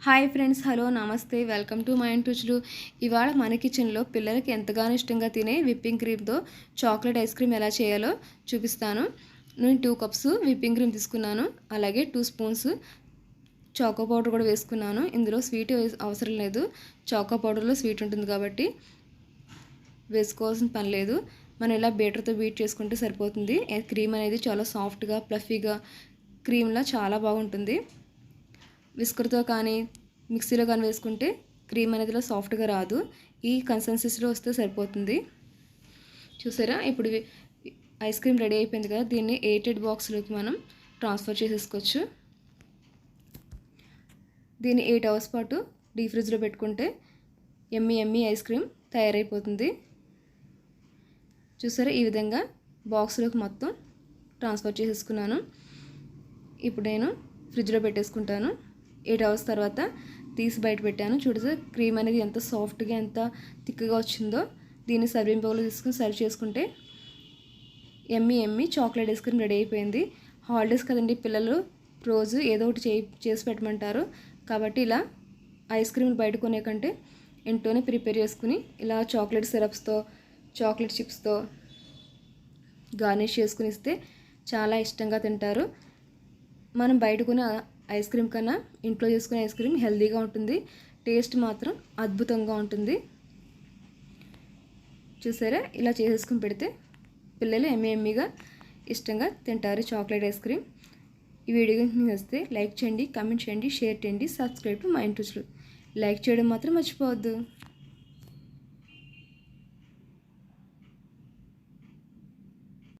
Hi friends hello నమస్తే welcome to my రుచులు ఇవాళ మన కిచెన్లో పిల్లలకి ఎంతగానో ఇష్టంగా తినే విప్పింగ్ క్రీమ్తో చాక్లెట్ ఐస్ క్రీమ్ ఎలా చేయాలో చూపిస్తాను. నేను టూ కప్స్ విప్పింగ్ క్రీమ్ తీసుకున్నాను. అలాగే టూ స్పూన్స్ చాకో పౌడర్ కూడా వేసుకున్నాను. ఇందులో స్వీట్ అవసరం లేదు. చాకో పౌడర్లో స్వీట్ ఉంటుంది కాబట్టి వేసుకోవాల్సిన పని లేదు. మనం ఇలా బీటర్తో బీట్ చేసుకుంటే సరిపోతుంది. క్రీమ్ అనేది చాలా సాఫ్ట్గా ప్లఫీగా క్రీమ్లా చాలా బాగుంటుంది. విస్కర్తో కానీ మిక్సీలో కానీ వేసుకుంటే క్రీమ్ అనేది సాఫ్ట్గా రాదు. ఈ కన్సిస్టెన్సీలో వస్తే సరిపోతుంది. చూసారా? ఇప్పుడు ఐస్ క్రీమ్ రెడీ అయిపోయింది కదా దీన్ని ఎయిటెడ్ బాక్స్లోకి మనం ట్రాన్స్ఫర్ చేసేసుకోవచ్చు. దీన్ని ఎయిట్ అవర్స్ పాటు డీ ఫ్రిడ్జ్లో పెట్టుకుంటే ఎమ్మి ఎమ్మి ఐస్ క్రీమ్ తయారైపోతుంది. చూసారా? ఈ విధంగా బాక్స్లోకి మొత్తం ట్రాన్స్ఫర్ చేసేసుకున్నాను. ఇప్పుడు నేను ఫ్రిడ్జ్లో పెట్టేసుకుంటాను. ఎయిట్ అవర్స్ తర్వాత తీసి బయట పెట్టాను. చూడసా క్రీమ్ అనేది ఎంత సాఫ్ట్గా ఎంత థిక్గా వచ్చిందో. దీన్ని సర్వింగ్ బౌల్లో తీసుకుని సర్వ్ చేసుకుంటే ఎమ్మి ఎమ్మి చాక్లెట్ ఐస్ క్రీమ్ రెడీ అయిపోయింది. హాలిడేస్ కదండి పిల్లలు రోజు ఏదో ఒకటి చేయి చేసి పెట్టమంటారు. కాబట్టి ఇలా ఐస్ క్రీమ్లు బయట కొనే కంటే ఇంట్లోనే ప్రిపేర్ చేసుకుని ఇలా చాక్లెట్ సిరప్స్తో చాక్లెట్ చిప్స్తో గార్నిష్ చేసుకుని ఇస్తే చాలా ఇష్టంగా తింటారు. మనం బయట కొనే ఐస్ క్రీమ్ కన్నా ఇంట్లో చేసుకునే ఐస్ క్రీమ్ హెల్దీగా ఉంటుంది. టేస్ట్ మాత్రం అద్భుతంగా ఉంటుంది. చూసారా? ఇలా చేసేసుకుని పెడితే పిల్లలు ఎమ్మె ఎమ్మిగా ఇష్టంగా తింటారు చాక్లెట్ ఐస్ క్రీమ్. ఈ వీడియో మీకు వస్తే లైక్ చేయండి కామెంట్ చేయండి షేర్ చేయండి సబ్స్క్రైబ్ టు మా ఇంట్రెస్ట్ లైక్ చేయడం మాత్రం మర్చిపోవద్దు.